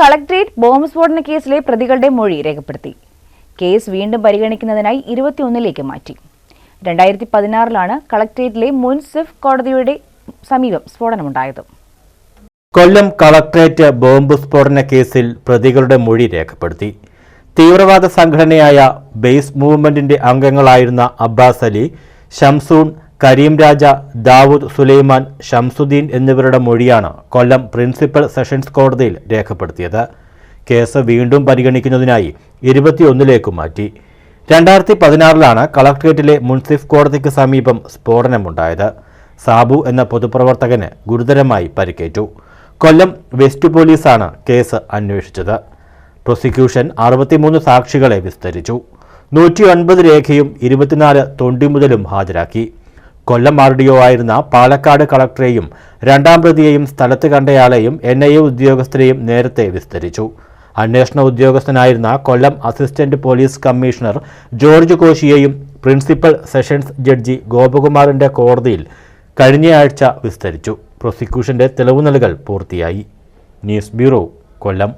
Collectorate bomb സ്ഫോടന കേസിലെ പ്രതികളുടെ മൊഴി രേഖപ്പെടുത്തി. കേസ് വീണ്ടും പരിഗണിക്കുന്നതിനായി ഇരുപത്തിയൊന്നിലേക്ക് മാറ്റി. രണ്ടായിരത്തി പതിനാറിലാണ് കളക്ടറേറ്റിലെ മുൻസിഫ് കോടതിയുടെ സമീപം സ്ഫോടനമുണ്ടായത്. കൊല്ലം കളക്ടറേറ്റ് ബോംബ് സ്ഫോടന കേസിൽ പ്രതികളുടെ മൊഴി രേഖപ്പെടുത്തി. തീവ്രവാദ സംഘടനയായ ബേസ് മൂവ്മെന്റിന്റെ അംഗങ്ങളായിരുന്ന അബ്ബാസ് അലി ഷംസൂൺ കരീം രാജ ദാവൂദ് സുലൈമാൻ ഷംസുദ്ദീൻ എന്നിവരുടെ മൊഴിയാണ് കൊല്ലം പ്രിൻസിപ്പൽ സെഷൻസ് കോടതിയിൽ രേഖപ്പെടുത്തിയത്. കേസ് വീണ്ടും പരിഗണിക്കുന്നതിനായി ഇരുപത്തിയൊന്നിലേക്ക് മാറ്റി. രണ്ടായിരത്തി പതിനാറിലാണ് കളക്ട്രേറ്റിലെ മുൻസിഫ് കോടതിക്ക് സമീപം സ്ഫോടനമുണ്ടായത്. സാബു എന്ന പൊതുപ്രവർത്തകന് ഗുരുതരമായി പരിക്കേറ്റു. കൊല്ലം വെസ്റ്റ് പോലീസാണ് കേസ് അന്വേഷിച്ചത്. പ്രോസിക്യൂഷൻ അറുപത്തിമൂന്ന് സാക്ഷികളെ വിസ്തരിച്ചു. നൂറ്റി ഒൻപത് രേഖയും ഇരുപത്തിനാല് തൊണ്ടിമുതലും ഹാജരാക്കി. കൊല്ലം ആർ ഡി ഒ ആയിരുന്ന പാലക്കാട് കളക്ടറെയും രണ്ടാം പ്രതിയെയും സ്ഥലത്ത് കണ്ടയാളെയും എൻ ഐ എ ഉദ്യോഗസ്ഥരെയും നേരത്തെ വിസ്തരിച്ചു. അന്വേഷണ ഉദ്യോഗസ്ഥനായിരുന്ന Kollam assistant police commissioner George കോശിയെയും principal sessions judge ഗോപകുമാറിന്റെ കോടതിയിൽ കഴിഞ്ഞയാഴ്ച വിസ്തരിച്ചു. പ്രോസിക്യൂഷന്റെ തെളിവുനലുകൾ പൂർത്തിയായി. News bureau Kollam.